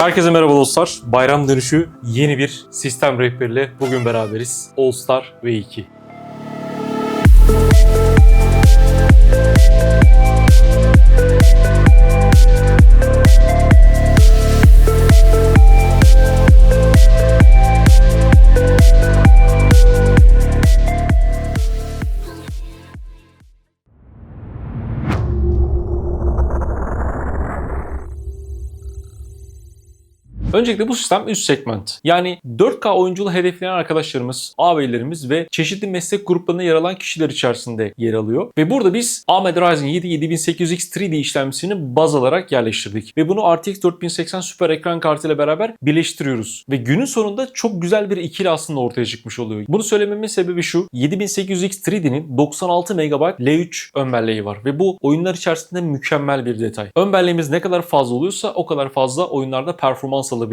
Herkese merhaba dostlar. Bayram dönüşü yeni bir sistem rehberiyle bugün beraberiz. All Star V2. Öncelikle bu sistem üst segment. Yani 4K oyunculuğu hedefleyen arkadaşlarımız, ağabeylerimiz ve çeşitli meslek gruplarında yer alan kişiler içerisinde yer alıyor. Ve burada biz AMD Ryzen 7 7800X 3D işlemcisini baz alarak yerleştirdik. Ve bunu RTX 4080 süper ekran kartıyla beraber birleştiriyoruz. Ve günün sonunda çok güzel bir ikili aslında ortaya çıkmış oluyor. Bunu söylememin sebebi şu. 7800X 3D'nin 96 MB L3 ön belleği var. Ve bu oyunlar içerisinde mükemmel bir detay. Ön belleğimiz ne kadar fazla oluyorsa o kadar fazla oyunlarda performans alabiliyoruz.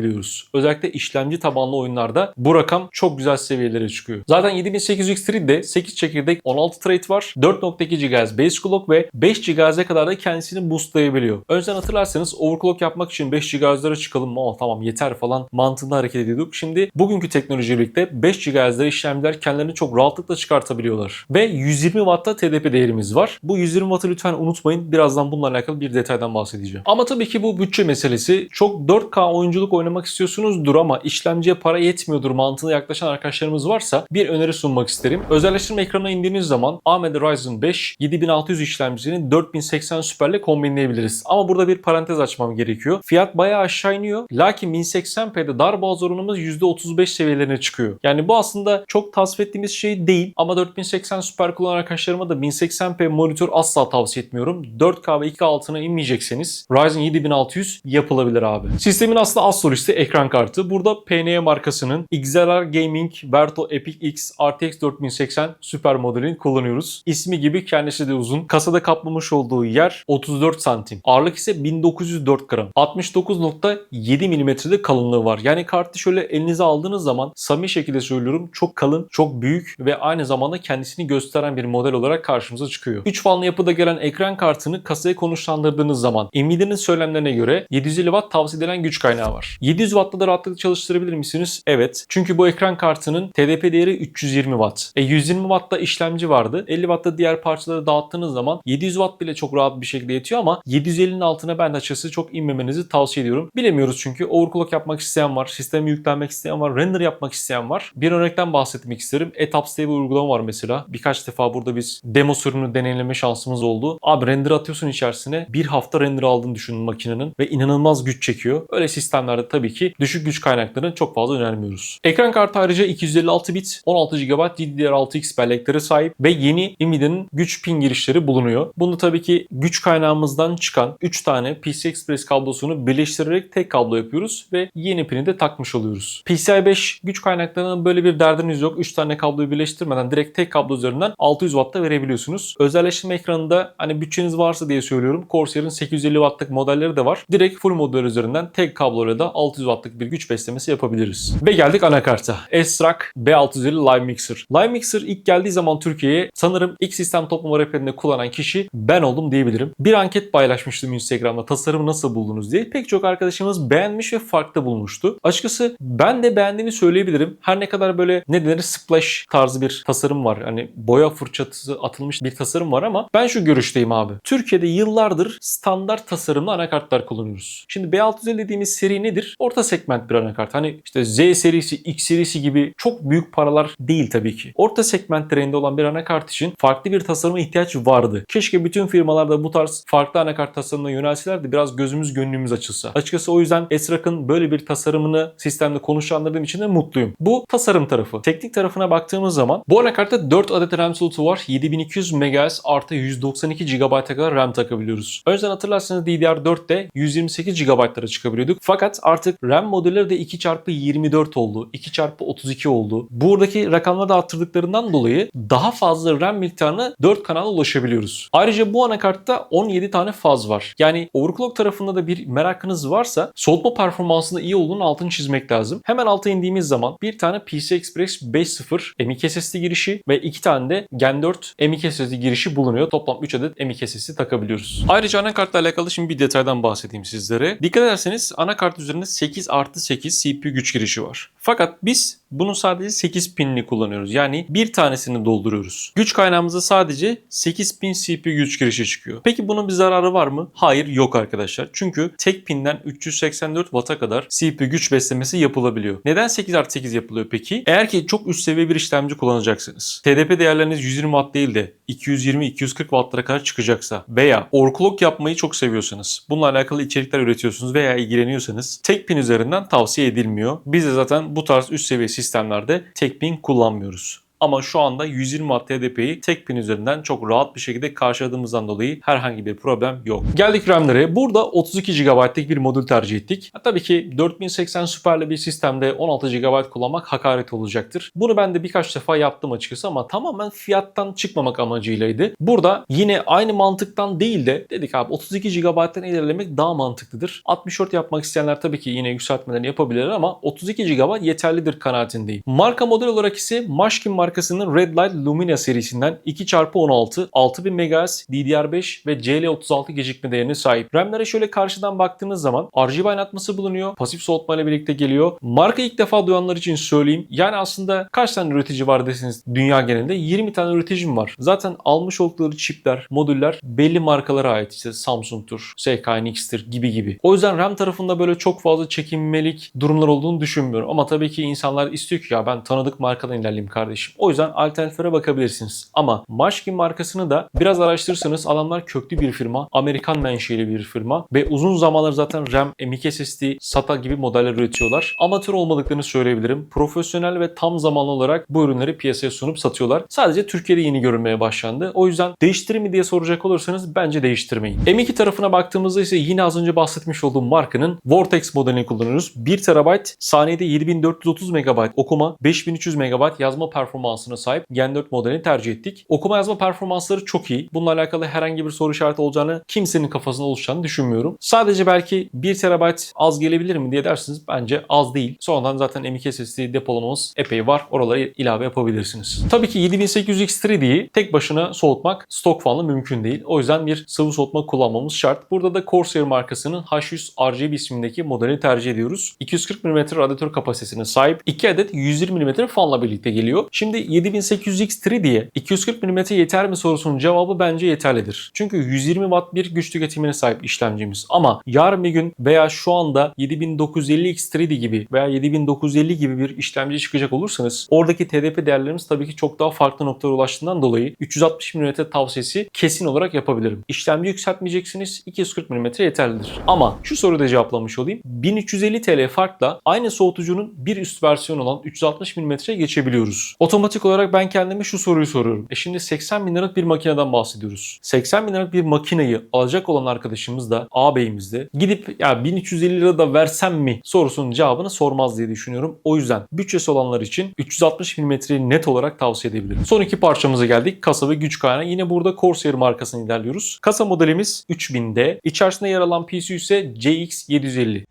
Özellikle işlemci tabanlı oyunlarda bu rakam çok güzel seviyelere çıkıyor. Zaten 7800X3'de 8 çekirdek 16 thread var. 4.2 GHz base clock ve 5 GHz'e kadar da kendisini boostlayabiliyor. Önceden hatırlarsanız overclock yapmak için 5 GHz'lara çıkalım ama tamam yeter falan mantığında hareket ediyorduk. Şimdi bugünkü teknolojiyle birlikte 5 GHz'de işlemciler kendilerini çok rahatlıkla çıkartabiliyorlar. Ve 120 Watt'ta TDP değerimiz var. Bu 120 Watt'ı lütfen unutmayın. Birazdan bununla alakalı bir detaydan bahsedeceğim. Ama tabii ki bu bütçe meselesi. Çok 4K oyunculuk oynamak istiyorsunuzdur ama işlemciye para yetmiyordur mantığına yaklaşan arkadaşlarımız varsa bir öneri sunmak isterim. Özelleştirme ekranına indiğiniz zaman AMD Ryzen 5 7600 işlemcisini 4080 Super'le kombinleyebiliriz. Ama burada bir parantez açmam gerekiyor. Fiyat bayağı aşağı iniyor. Lakin 1080p'de darboğaz oranımız %35 seviyelerine çıkıyor. Yani bu aslında çok tasvip ettiğimiz şey değil ama 4080 Super kullanan arkadaşlarıma da 1080p monitör asla tavsiye etmiyorum. 4K ve 2K altına inmeyecekseniz Ryzen 7600 yapılabilir abi. Sistemin aslında az solisti ekran kartı. Burada PNE markasının XLR Gaming Verto Epic X RTX 4080 Super modelini kullanıyoruz. İsmi gibi kendisi de uzun. Kasada kaplamış olduğu yer 34 santim. Ağırlık ise 1904 gram. 69.7 milimetrede kalınlığı var. Yani kartı şöyle elinize aldığınız zaman samimi şekilde söylüyorum çok kalın, çok büyük ve aynı zamanda kendisini gösteren bir model olarak karşımıza çıkıyor. 3 fanlı yapıda gelen ekran kartını kasaya konuşlandırdığınız zaman Nvidia'nın söylemlerine göre 750 Watt tavsiye edilen güç kaynağı var. 700 Watt'ta da rahatlıkla çalıştırabilir misiniz? Evet. Çünkü bu ekran kartının TDP değeri 320 Watt. E 120 Watt'ta işlemci vardı. 50 Watt'ta diğer parçaları dağıttığınız zaman 700 Watt bile çok rahat bir şekilde yetiyor ama 750'nin altına ben de açıkçası çok inmemenizi tavsiye ediyorum. Bilemiyoruz çünkü overclock yapmak isteyen var, sistemi yüklenmek isteyen var, render yapmak isteyen var. Bir örnekten bahsetmek isterim. Etaps diye bir uygulama var mesela. Birkaç defa burada biz demo sürümünü deneyimleme şansımız oldu. Abi render atıyorsun içerisine. Bir hafta render aldığını düşünün makinenin ve inanılmaz güç çekiyor. Öyle sistemlerde tabii ki düşük güç kaynaklarını çok fazla önermiyoruz. Ekran kartı ayrıca 256 bit 16 GB DDR6X bellekleri sahip ve yeni Nvidia'nın güç pin girişleri bulunuyor. Bunu tabii ki güç kaynağımızdan çıkan 3 tane PCI Express kablosunu birleştirerek tek kablo yapıyoruz ve yeni pini de takmış oluyoruz. PCI 5 güç kaynaklarının böyle bir derdiniz yok. 3 tane kabloyu birleştirmeden direkt tek kablo üzerinden 600 Watt'ta verebiliyorsunuz. Özelleştirme ekranında hani bütçeniz varsa diye söylüyorum. Corsair'ın 850 Watt'lık modelleri de var. Direkt full model üzerinden tek kabloyla da 600 Watt'lık bir güç beslemesi yapabiliriz. Ve geldik anakarta. S-Rock B650 Live Mixer. Live Mixer ilk geldiği zaman Türkiye'ye sanırım ilk sistem toplama rehberinde kullanan kişi ben oldum diyebilirim. Bir anket paylaşmıştım Instagram'da tasarımı nasıl buldunuz diye. Pek çok arkadaşımız beğenmiş ve farklı bulmuştu. Açıkçası ben de beğendiğimi söyleyebilirim. Her ne kadar böyle ne denir splash tarzı bir tasarım var. Hani boya fırçası atılmış bir tasarım var ama ben şu görüşteyim abi. Türkiye'de yıllardır standart tasarımlı anakartlar kullanıyoruz. Şimdi B650 dediğimiz seri nedir? Orta segment bir anakart. Hani işte Z serisi, X serisi gibi çok büyük paralar değil tabii ki. Orta segment trendinde olan bir anakart için farklı bir tasarıma ihtiyaç vardı. Keşke bütün firmalarda bu tarz farklı anakart tasarımına yönelselerdi biraz gözümüz gönlümüz açılsa. Açıkçası o yüzden Esrak'ın böyle bir tasarımını sistemde konuşlandırdığım için de mutluyum. Bu tasarım tarafı. Teknik tarafına baktığımız zaman bu anakartta 4 adet RAM slotu var. 7200 MHz artı 192 GB'a kadar RAM takabiliyoruz. Önceden hatırlarsanız DDR4'te 128 GB'lara çıkabiliyorduk. Fakat artık RAM modelleri de 2x24 oldu. 2x32 oldu. Buradaki rakamları da arttırdıklarından dolayı daha fazla RAM miktarına 4 kanala ulaşabiliyoruz. Ayrıca bu anakartta 17 tane faz var. Yani overclock tarafında da bir merakınız varsa soğutma performansında iyi olduğunu altını çizmek lazım. Hemen alta indiğimiz zaman bir tane PCI Express 5.0 M.2 SSD girişi ve iki tane de Gen 4 M.2 SSD girişi bulunuyor. Toplam 3 adet M.2 SSD takabiliyoruz. Ayrıca anakartla alakalı şimdi bir detaydan bahsedeyim sizlere. Dikkat ederseniz anakart üzerinde üzerinde 8 artı 8 CPU güç girişi var. Fakat biz bunun sadece 8 pinini kullanıyoruz. Yani bir tanesini dolduruyoruz. Güç kaynağımızda sadece 8 pin CPU güç girişi çıkıyor. Peki bunun bir zararı var mı? Hayır yok arkadaşlar. Çünkü tek pinden 384 Watt'a kadar CPU güç beslemesi yapılabiliyor. Neden 8 artı 8 yapılıyor peki? Eğer ki çok üst seviye bir işlemci kullanacaksınız. TDP değerleriniz 120 Watt değil de 220-240 Watt'lara kadar çıkacaksa veya overclock yapmayı çok seviyorsanız, bununla alakalı içerikler üretiyorsunuz veya ilgileniyorsanız tek pin üzerinden tavsiye edilmiyor. Biz de zaten bu tarz üst seviye sistemlerde tek pin kullanmıyoruz. Ama şu anda 120 Watt TDP'yi tek pin üzerinden çok rahat bir şekilde karşıladığımızdan dolayı herhangi bir problem yok. Geldik RAM'lere. Burada 32 GB'lık bir modül tercih ettik. Ha, tabii ki 4080 Super'li bir sistemde 16 GB kullanmak hakaret olacaktır. Bunu ben de birkaç defa yaptım açıkçası ama tamamen fiyattan çıkmamak amacıylaydı. Burada yine aynı mantıktan değil de dedik abi 32 GB'den ilerlemek daha mantıklıdır. 64 yapmak isteyenler tabii ki yine yükseltmelerini yapabilirler ama 32 GB yeterlidir kanaatindeyim. Marka model olarak ise Maşkin markasının Red Light Lumina serisinden 2x16 6000 MHz DDR5 ve CL36 gecikme değerine sahip. RAM'lere şöyle karşıdan baktığınız zaman RGB aydınlatması bulunuyor. Pasif soğutma ile birlikte geliyor. Marka ilk defa duyanlar için söyleyeyim. Yani aslında kaç tane üretici var deseniz dünya genelinde 20 tane üreticim var. Zaten almış oldukları çipler, modüller belli markalara ait. İşte Samsung'tur, SK Hynix'tir gibi gibi. O yüzden RAM tarafında böyle çok fazla çekinmelik durumlar olduğunu düşünmüyorum. Ama tabii ki insanlar istiyor ki ya ben tanıdık markadan ilerleyeyim kardeşim. O yüzden alternatiflere bakabilirsiniz. Ama Maşkin markasını da biraz araştırırsanız adamlar köklü bir firma, Amerikan menşeli bir firma ve uzun zamanlar zaten RAM, M.2 SSD, SATA gibi modeller üretiyorlar. Amatör olmadıklarını söyleyebilirim. Profesyonel ve tam zamanlı olarak bu ürünleri piyasaya sunup satıyorlar. Sadece Türkiye'de yeni görünmeye başlandı. O yüzden değiştirir mi diye soracak olursanız bence değiştirmeyin. M2 tarafına baktığımızda ise yine az önce bahsetmiş olduğum markanın Vortex modelini kullanıyoruz. 1 TB saniyede 7430 MB okuma, 5300 MB yazma performansına sahip Gen 4 modelini tercih ettik. Okuma yazma performansları çok iyi. Bununla alakalı herhangi bir soru işareti olacağını kimsenin kafasında oluşacağını düşünmüyorum. Sadece belki 1 TB az gelebilir mi diye dersiniz. Bence az değil. Sonradan zaten M.2 SSD depolamamız epey var. Oralara ilave yapabilirsiniz. Tabii ki 7800X3D'yi tek başına soğutmak stok fanlı mümkün değil. O yüzden bir sıvı soğutma kullanmamız şart. Burada da Corsair markasının H100 RGB ismindeki modelini tercih ediyoruz. 240 mm radyatör kapasitesine sahip 2 adet 120 mm fanla birlikte geliyor. Şimdi 7800X3 diye 240 mm yeter mi sorusunun cevabı bence yeterlidir. Çünkü 120 Watt bir güç tüketimine sahip işlemcimiz. Ama yarın bir gün veya şu anda 7950X3D gibi veya 7950 gibi bir işlemci çıkacak olursanız oradaki TDP değerlerimiz tabii ki çok daha farklı noktalara ulaştığından dolayı 360 mm tavsiyesi kesin olarak yapabilirim. İşlemci yükseltmeyeceksiniz 240 mm yeterlidir. Ama şu soruyu da cevaplamış olayım. 1350 TL farkla aynı soğutucunun bir üst versiyonu olan 360 mm'ye geçebiliyoruz. Otomatik olarak ben kendime şu soruyu soruyorum. E şimdi 80 bin liralık bir makineden bahsediyoruz. 80 bin liralık bir makineyi alacak olan arkadaşımız da ağabeyimiz de gidip ya 1350 lira da versem mi sorusunun cevabını sormaz diye düşünüyorum. O yüzden bütçesi olanlar için 360 mm'yi net olarak tavsiye edebilirim. Son iki parçamıza geldik. Kasa ve güç kaynağı. Yine burada Corsair markasını ilerliyoruz. Kasa modelimiz 3000D. İçerisinde yer alan PC ise CX750.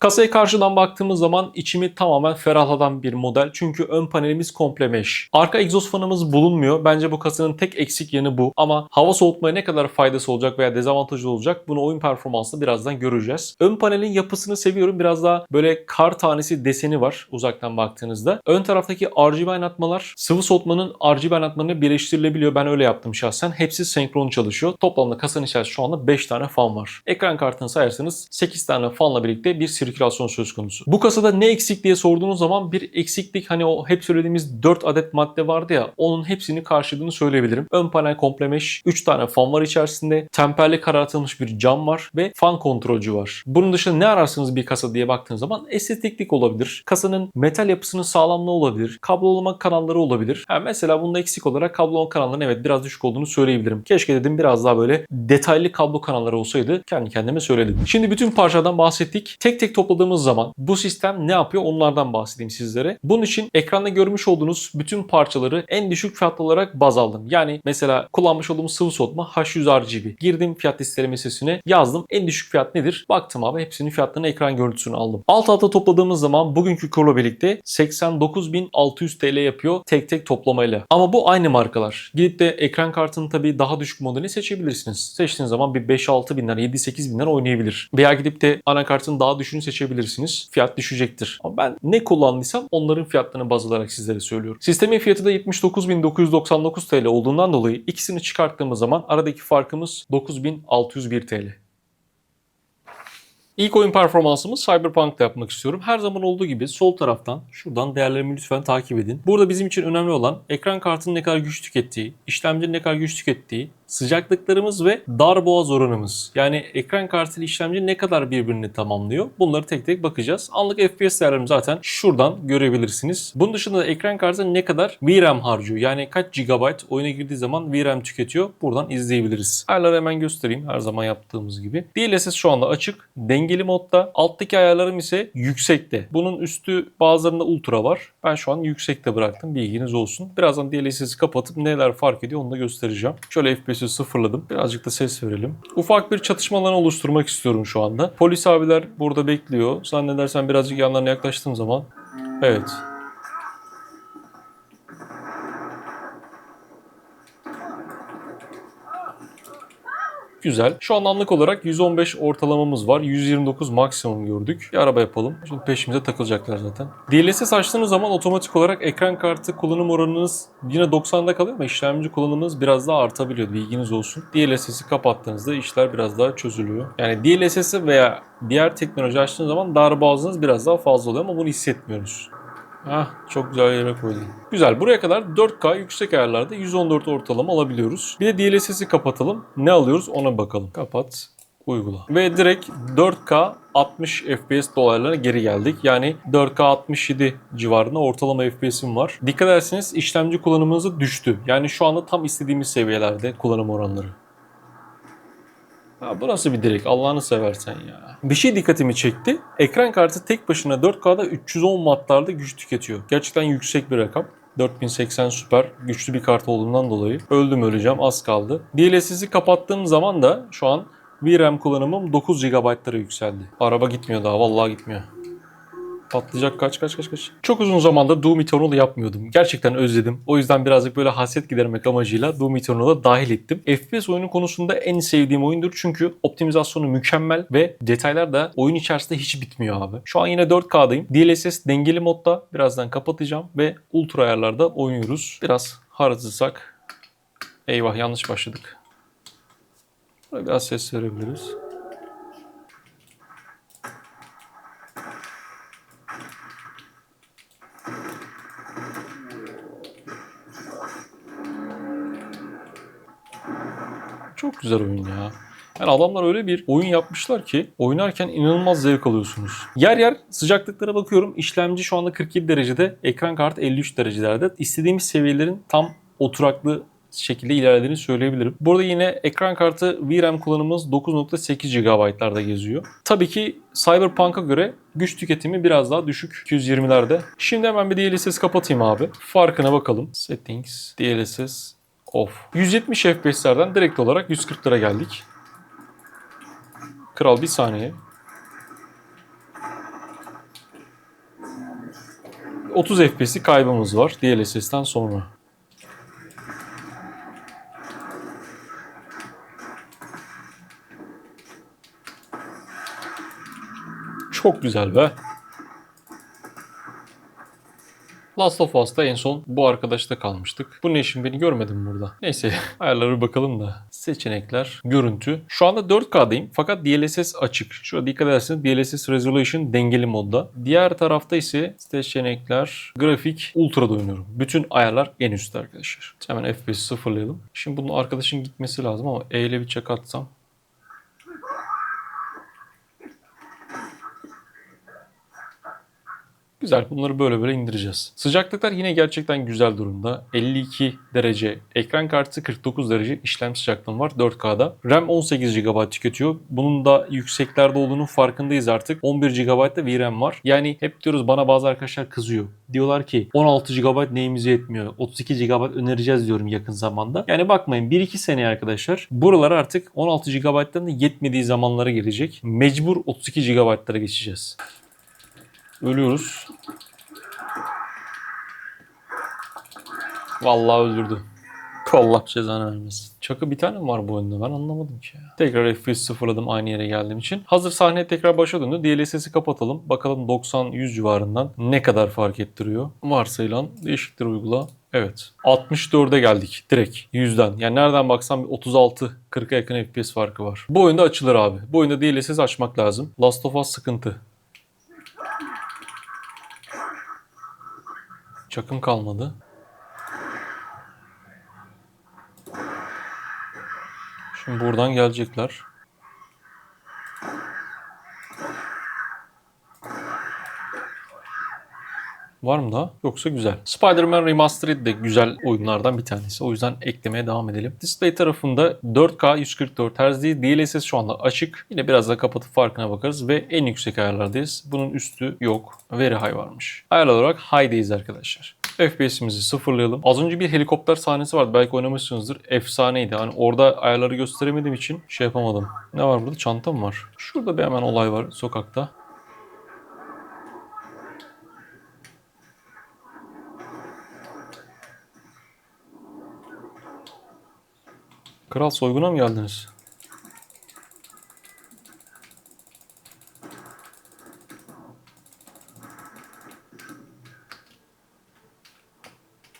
Kasaya karşıdan baktığımız zaman içimi tamamen ferahlatan bir model. Çünkü ön panelimiz komple mesh. Arka egzoz fanımız bulunmuyor. Bence bu kasanın tek eksik yanı bu. Ama hava soğutmaya ne kadar faydası olacak veya dezavantajı olacak bunu oyun performansında birazdan göreceğiz. Ön panelin yapısını seviyorum. Biraz daha böyle kar tanesi deseni var uzaktan baktığınızda. Ön taraftaki RGB aydınlatmalar sıvı soğutmanın RGB aydınlatmalarına birleştirilebiliyor. Ben öyle yaptım şahsen. Hepsi senkron çalışıyor. Toplamda kasanın içerisinde şu anda 5 tane fan var. Ekran kartını sayarsanız 8 tane fanla birlikte bir sirkülasyon söz konusu. Bu kasada ne eksik diye sorduğunuz zaman bir eksiklik hani o hep söylediğimiz 4 adet madde vardı ya onun hepsini karşıladığını söyleyebilirim. Ön panel komple mesh, 3 tane fan var içerisinde, temperli karartılmış bir cam var ve fan kontrolcü var. Bunun dışında ne ararsınız bir kasa diye baktığınız zaman estetiklik olabilir. Kasanın metal yapısının sağlamlığı olabilir. Kablolama kanalları olabilir. Yani mesela bunda eksik olarak kablolama kanallarının evet biraz düşük olduğunu söyleyebilirim. Keşke dedim biraz daha böyle detaylı kablo kanalları olsaydı kendi kendime söyledim. Şimdi bütün parçadan bahsettik. Tek tek topladığımız zaman bu sistem ne yapıyor onlardan bahsedeyim sizlere. Bunun için ekranda görmüş olduğunuz bütün parçaları en düşük fiyatlı olarak baz aldım. Yani mesela kullanmış olduğumuz sıvı soğutma H100 RGB. Girdim fiyat listeleri meselesine yazdım. En düşük fiyat nedir? Baktım abi hepsinin fiyatlarını ekran görüntüsünü aldım. Alt alta topladığımız zaman bugünkü kurla birlikte 89.600 TL yapıyor tek tek toplamayla. Ama bu aynı markalar. Gidip de ekran kartının tabii daha düşük modelini seçebilirsiniz. Seçtiğiniz zaman bir 5-6 binler, 7-8 binler oynayabilir. Veya gidip de anakartın daha düşüğünü seçebilirsiniz. Fiyat düşecektir. Ama ben ne kullandıysam onların fiyatlarını baz alarak sizlere söylüyorum. Sistemin fiyatı da 79.999 TL olduğundan dolayı ikisini çıkarttığımız zaman aradaki farkımız 9.601 TL. İlk oyun performansımı Cyberpunk'ta yapmak istiyorum. Her zaman olduğu gibi sol taraftan şuradan değerlerimi lütfen takip edin. Burada bizim için önemli olan ekran kartının ne kadar güç tükettiği, işlemcinin ne kadar güç tükettiği, sıcaklıklarımız ve dar boğaz oranımız. Yani ekran kartı ile işlemci ne kadar birbirini tamamlıyor. Bunları tek tek bakacağız. Anlık FPS değerlerimi zaten şuradan görebilirsiniz. Bunun dışında da ekran kartı ne kadar VRAM harcıyor. Yani kaç GB oyuna girdiği zaman VRAM tüketiyor. Buradan izleyebiliriz. Ayarları hemen göstereyim her zaman yaptığımız gibi. DLSS şu anda açık. Dengeli modda. Alttaki ayarlarım ise yüksekte. Bunun üstü bazılarında ultra var. Ben şu an yüksekte bıraktım. Bilginiz olsun. Birazdan DLSS'i kapatıp neler fark ediyor onu da göstereceğim. Şöyle FPS'i sıfırladım. Birazcık da ses verelim. Ufak bir çatışma alanı oluşturmak istiyorum şu anda. Polis abiler burada bekliyor. Zannedersen birazcık yanlarına yaklaştığım zaman. Evet. Güzel. Şu an anlık olarak 115 ortalamamız var. 129 maksimum gördük. Bir araba yapalım. Şimdi peşimize takılacaklar zaten. DLSS açtığınız zaman otomatik olarak ekran kartı kullanım oranınız yine 90'da kalıyor ama işlemci kullanımınız biraz daha artabiliyor. Bilginiz olsun. DLSS'i kapattığınızda işler biraz daha çözülüyor. Yani DLSS'i veya diğer teknoloji açtığınız zaman darboğazınız biraz daha fazla oluyor ama bunu hissetmiyoruz. Ah çok güzel yere koydum. Güzel buraya kadar 4K yüksek ayarlarda 114 ortalama alabiliyoruz. Bir de DLSS'i kapatalım. Ne alıyoruz ona bakalım. Kapat. Uygula. Ve direkt 4K 60 FPS dolaylarına geri geldik. Yani 4K 67 civarında ortalama FPS'im var. Dikkat ederseniz işlemci kullanımınız düştü. Yani şu anda tam istediğimiz seviyelerde kullanım oranları. Ha, bu nasıl bir direk Allah'ını seversen ya. Bir şey dikkatimi çekti. Ekran kartı tek başına 4K'da 310 wattlarda güç tüketiyor. Gerçekten yüksek bir rakam. 4080 süper güçlü bir kart olduğundan dolayı öldüm öleceğim az kaldı. DLSS'i kapattığım zaman da şu an VRAM kullanımım 9 GB'lara yükseldi. Araba gitmiyor daha vallahi gitmiyor. Patlayacak kaç kaç kaç kaç. Çok uzun zamandır Doom Eternal yapmıyordum. Gerçekten özledim. O yüzden birazcık böyle hasret gidermek amacıyla Doom Eternal'a dahil ettim. FPS oyunu konusunda en sevdiğim oyundur çünkü optimizasyonu mükemmel ve detaylar da oyun içerisinde hiç bitmiyor abi. Şu an yine 4K'dayım. DLSS dengeli modda birazdan kapatacağım ve ultra ayarlarda oynuyoruz. Biraz hızlısak. Eyvah yanlış başladık. Biraz ses verebiliriz. Güzel oyun ya. Yani adamlar öyle bir oyun yapmışlar ki oynarken inanılmaz zevk alıyorsunuz. Yer yer sıcaklıklara bakıyorum. İşlemci şu anda 47 derecede, ekran kartı 53 derecelerde. İstediğimiz seviyelerin tam oturaklı şekilde ilerlediğini söyleyebilirim. Burada yine ekran kartı VRAM kullanımımız 9.8 GB'larda geziyor. Tabii ki Cyberpunk'a göre güç tüketimi biraz daha düşük. 220'lerde. Şimdi hemen bir DLSS kapatayım abi. Farkına bakalım. Settings, DLSS, off. 170 FPS'lerden direkt olarak 140'lara geldik. Kral bir saniye. 30 FPS'i kaybımız var DLSS'ten sonra. Çok güzel be. Last of Us'ta en son bu arkadaşta kalmıştık. Bu ne işin beni görmedim burada. Neyse ayarlara bakalım da. Seçenekler, görüntü. Şu anda 4K'dayım fakat DLSS açık. Şurada dikkat ederseniz DLSS Resolution dengeli modda. Diğer tarafta ise seçenekler, grafik, ultra'da oynuyorum. Bütün ayarlar en üstte arkadaşlar. Hemen FPS'i sıfırlayalım. Şimdi bunun arkadaşın gitmesi lazım ama E ile bir çak atsam. Güzel. Bunları böyle böyle indireceğiz. Sıcaklıklar yine gerçekten güzel durumda. 52 derece ekran kartı, 49 derece işlem sıcaklığım var 4K'da. RAM 18 GB tüketiyor. Bunun da yükseklerde olduğunun farkındayız artık. 11 GB da VRAM var. Yani hep diyoruz bana bazı arkadaşlar kızıyor. Diyorlar ki 16 GB neyimize yetmiyor. 32 GB önereceğiz diyorum yakın zamanda. Yani bakmayın 1-2 seneye arkadaşlar buralar artık 16 GB'dan da yetmediği zamanlara gelecek. Mecbur 32 GB'lara geçeceğiz. Ölüyoruz. Vallahi öldürdü. Allah cezanı vermesin. Çakı bir tane mi var bu oyunda ben anlamadım ki ya. Tekrar FPS sıfırladım aynı yere geldiğim için. Hazır sahneye tekrar başa döndü. DLSS'i kapatalım. Bakalım 90-100 civarından ne kadar fark ettiriyor. Varsayılan değişiklikler uygula. Evet. 64'e geldik direkt 100'den. Yani nereden baksan bir 36-40'a yakın FPS farkı var. Bu oyunda açılır abi. Bu oyunda DLSS açmak lazım. Last of Us sıkıntı. Çakım kalmadı. Şimdi buradan gelecekler. Var mı daha? Yoksa güzel. Spider-Man Remastered de güzel oyunlardan bir tanesi. O yüzden eklemeye devam edelim. Display tarafında 4K 144 Hz değil. DLSS şu anda açık. Yine biraz daha kapatıp farkına bakarız ve en yüksek ayarlardayız. Bunun üstü yok. Very high varmış. Ayarlar olarak high'deyiz arkadaşlar. FPS'imizi sıfırlayalım. Az önce bir helikopter sahnesi vardı. Belki oynamışsınızdır. Efsaneydi. Hani orada ayarları gösteremediğim için şey yapamadım. Ne var burada? Çanta mı var? Şurada bir hemen olay var sokakta. Kral soyguna mı geldiniz?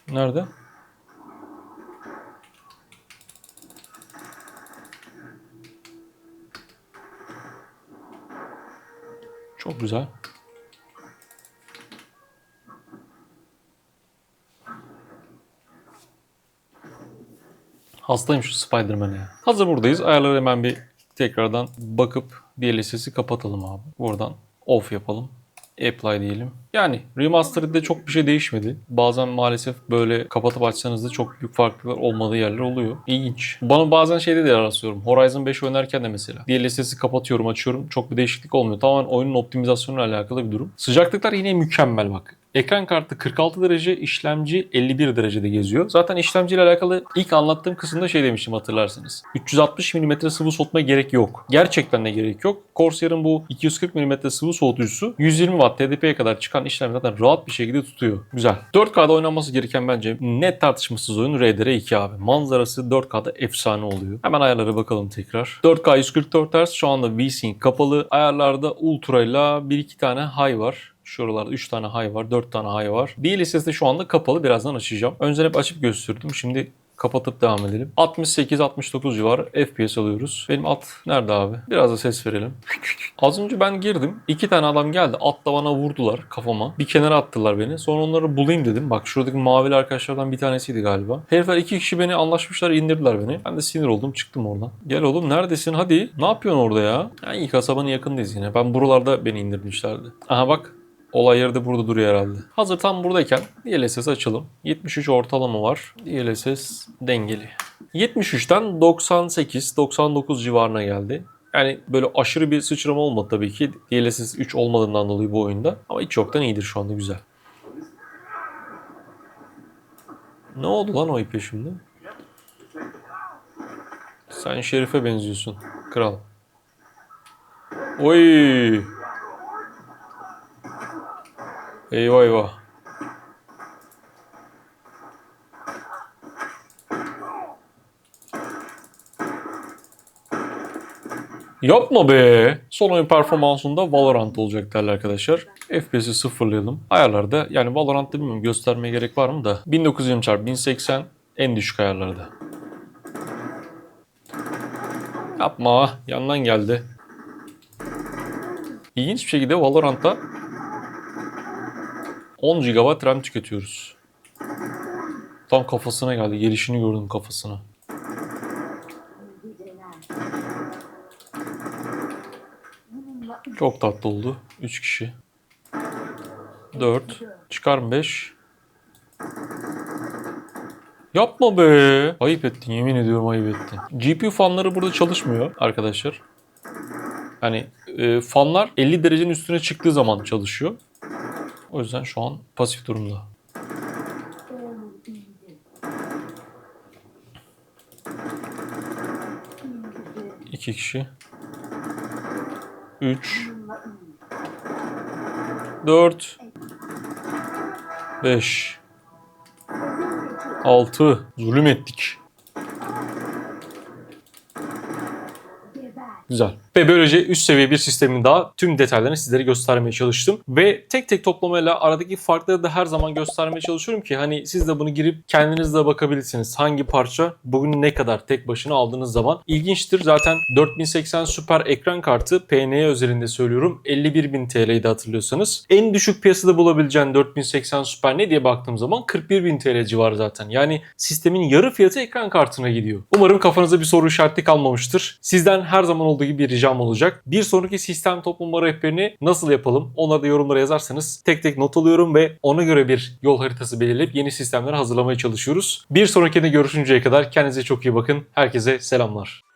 Nerede? Çok güzel. Hastayım şu Spider-Man'e ya. Hazır buradayız. Ayarları hemen bir tekrardan bakıp DLSS'i kapatalım abi. Buradan off yapalım. Apply diyelim. Yani Remastered'de çok bir şey değişmedi. Bazen maalesef böyle kapatıp açsanız da çok büyük farklılıklar olmadığı yerler oluyor. İlginç. Bana bazen şeyde de rastlıyorum. Horizon 5 oynarken de mesela. DLSS'i kapatıyorum, açıyorum. Çok bir değişiklik olmuyor. Tamamen oyunun optimizasyonuyla alakalı bir durum. Sıcaklıklar yine mükemmel bak. Ekran kartı 46 derece, işlemci 51 derecede geziyor. Zaten işlemciyle alakalı ilk anlattığım kısımda şey demiştim hatırlarsınız. 360 mm sıvı soğutma gerek yok. Gerçekten de gerek yok. Corsair'ın bu 240 mm sıvı soğutucusu 120 Watt TDP'ye kadar çıkan işlemi zaten rahat bir şekilde tutuyor. Güzel. 4K'da oynanması gereken bence net tartışmasız oyun RDR2 abi. Manzarası 4K'da efsane oluyor. Hemen ayarlara bakalım tekrar. 4K 144 Hz şu anda VSync kapalı. Ayarlarda Ultra ile 1-2 tane high var. Şuralarda 3 tane high var, 4 tane high var. DLSS de şu anda kapalı. Birazdan açacağım. Önceden hep açıp gösterdim. Şimdi kapatıp devam edelim. 68-69 civarı FPS alıyoruz. Benim at nerede abi? Biraz da ses verelim. Az önce ben girdim. İki tane adam geldi. Atla bana vurdular kafama. Bir kenara attılar beni. Sonra onları bulayım dedim. Bak şuradaki mavili arkadaşlardan bir tanesiydi galiba. Herifler iki kişi beni anlaşmışlar indirdiler beni. Ben de sinir oldum çıktım oradan. Gel oğlum neredesin hadi. Ne yapıyorsun orada ya? Yani kasabanın yakındayız yine. Ben buralarda beni indirmişlerdi. Aha bak Olay yeri de burada duruyor herhalde. Hazır tam buradayken DLSS açalım. 73 ortalama var. DLSS dengeli. 73'ten 98-99 civarına geldi. Yani böyle aşırı bir sıçrama olmadı tabii ki. DLSS 3 olmadığından dolayı bu oyunda. Ama hiç yoktan iyidir şu anda güzel. Ne oldu lan o ipe şimdi? Sen Şerif'e benziyorsun. Kral. Oy. Eyvah eyvah. Yapma be. Son oyun performansında Valorant olacak değerli arkadaşlar. FPS'i sıfırlayalım. Ayarlarda yani Valorant'ta bilmiyorum göstermeye gerek var mı da 1920 x 1080 en düşük ayarlarda. Yapma. Yandan geldi. İlginç bir şekilde Valorant'ta 10 GB RAM tüketiyoruz. Tam kafasına geldi. Gelişini gördüm kafasına. Çok tatlı oldu. 3 kişi. 4. Çıkar 5. Yapma be. Ayıp ettin yemin ediyorum ayıp ettin. GPU fanları burada çalışmıyor arkadaşlar. Yani e, fanlar 50 derecenin üstüne çıktığı zaman çalışıyor. O yüzden şu an pasif durumda. İki kişi. Üç. Dört. Beş. Altı. Zulüm ettik. Güzel. Ve böylece üst seviye bir sistemin daha tüm detaylarını sizlere göstermeye çalıştım. Ve tek tek toplamayla aradaki farkları da her zaman göstermeye çalışıyorum ki hani siz de bunu girip kendiniz de bakabilirsiniz. Hangi parça bugün ne kadar tek başına aldığınız zaman. ilginçtir. Zaten 4080 süper ekran kartı PNE özelinde söylüyorum 51.000 TL'ydi hatırlıyorsanız. En düşük piyasada bulabileceğin 4080 süper ne diye baktığım zaman 41.000 TL civarı zaten. Yani sistemin yarı fiyatı ekran kartına gidiyor. Umarım kafanıza bir soru işareti kalmamıştır. Sizden her zaman olduğu gibi bir ricam olacak. Bir sonraki sistem toplama rehberini nasıl yapalım? Onları da yorumlara yazarsanız tek tek not alıyorum ve ona göre bir yol haritası belirleyip yeni sistemleri hazırlamaya çalışıyoruz. Bir sonrakinde görüşünceye kadar kendinize çok iyi bakın. Herkese selamlar.